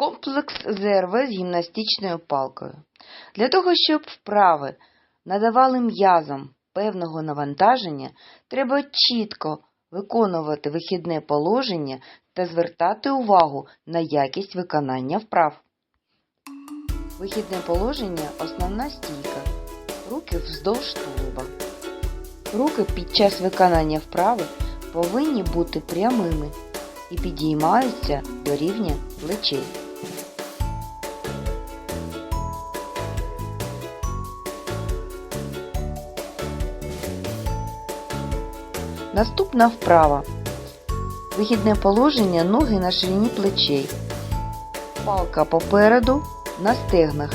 Комплекс ЗРВ з гімнастичною палкою. Для того, щоб вправи надавали м'язам певного навантаження, треба чітко виконувати вихідне положення та звертати увагу на якість виконання вправ. Вихідне положення – основна стійка. Руки вздовж тулуба. Руки під час виконання вправи повинні бути прямими і підіймаються до рівня плечей. Наступна вправа. Вихідне положення ноги на ширині плечей. Палка попереду на стегнах.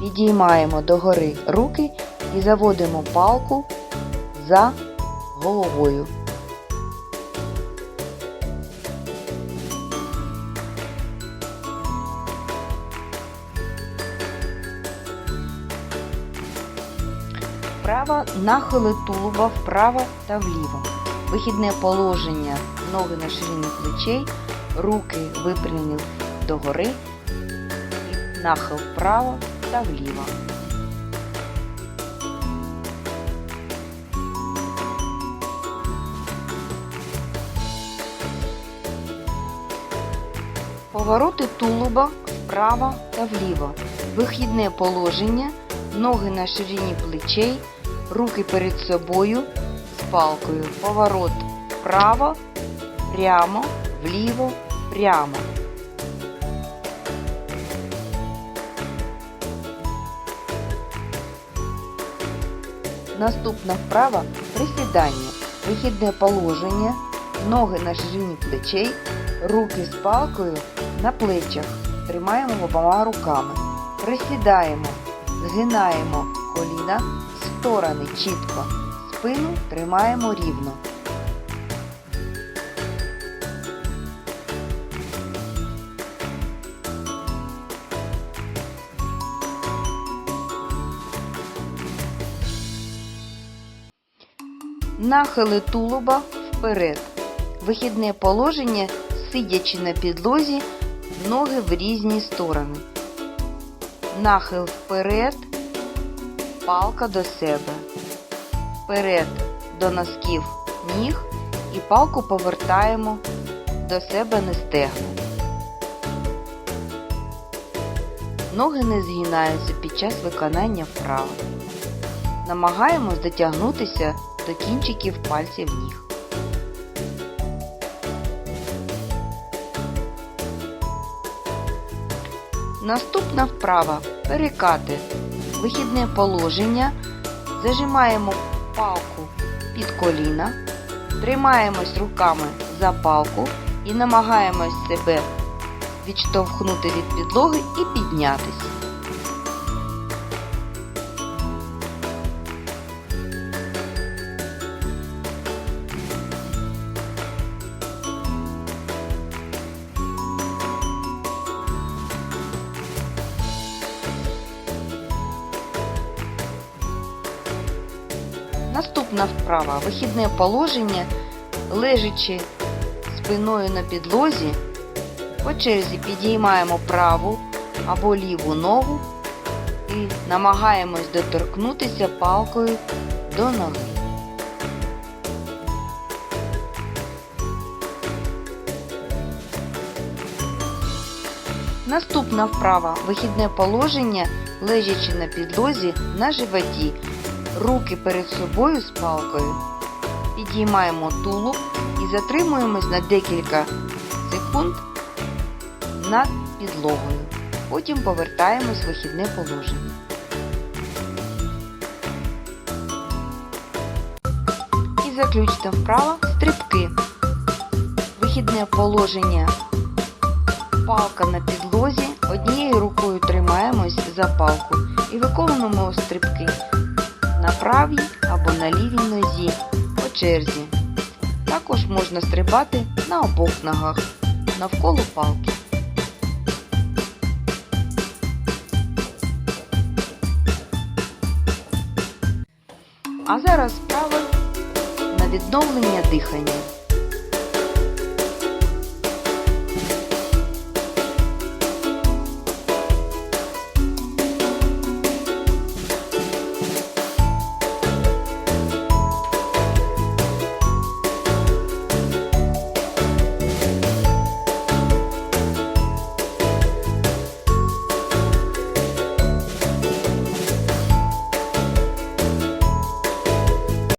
Підіймаємо догори руки і заводимо палку за головою. Вправа нахили тулуба вправо та вліво. Вихідне положення. Ноги на ширині плечей, руки випрямлені догори, нахил вправо та вліво. Повороти тулуба вправо та вліво. Вихідне положення, ноги на ширині плечей, руки перед собою палкою. Поворот вправо, прямо, вліво, прямо. Наступна вправа присідання. Вихідне положення, ноги на ширині плечей, руки з палкою на плечах. Тримаємо обома руками. Присідаємо, згинаємо коліна в сторони чітко. Спину тримаємо рівно. Нахили тулуба вперед. Вихідне положення, сидячи на підлозі, ноги в різні сторони. Нахил вперед, палка до себе. Вперед до носків ніг і палку повертаємо до себе на стегну. Ноги не згинаються під час виконання вправи. Намагаємось дотягнутися до кінчиків пальців ніг. Наступна вправа перекати. Вихідне положення. Зажимаємо палку під коліна, тримаємось руками за палку і намагаємось себе відштовхнути від підлоги і піднятися. Наступна вправа. Вихідне положення, лежачи спиною на підлозі, по черзі підіймаємо праву або ліву ногу і намагаємось доторкнутися палкою до ноги. Наступна вправа. Вихідне положення, лежачи на підлозі на животі руки перед собою з палкою. Підіймаємо тулуб і затримуємось на декілька секунд над підлогою. Потім повертаємось в вихідне положення. І заключна вправа стрибки. Вихідне положення. Палка на підлозі. Однією рукою тримаємось за палку і виконуємо стрибки на правій або на лівій нозі по черзі. Також можна стрибати на обох ногах навколо палки. А зараз вправи на відновлення дихання.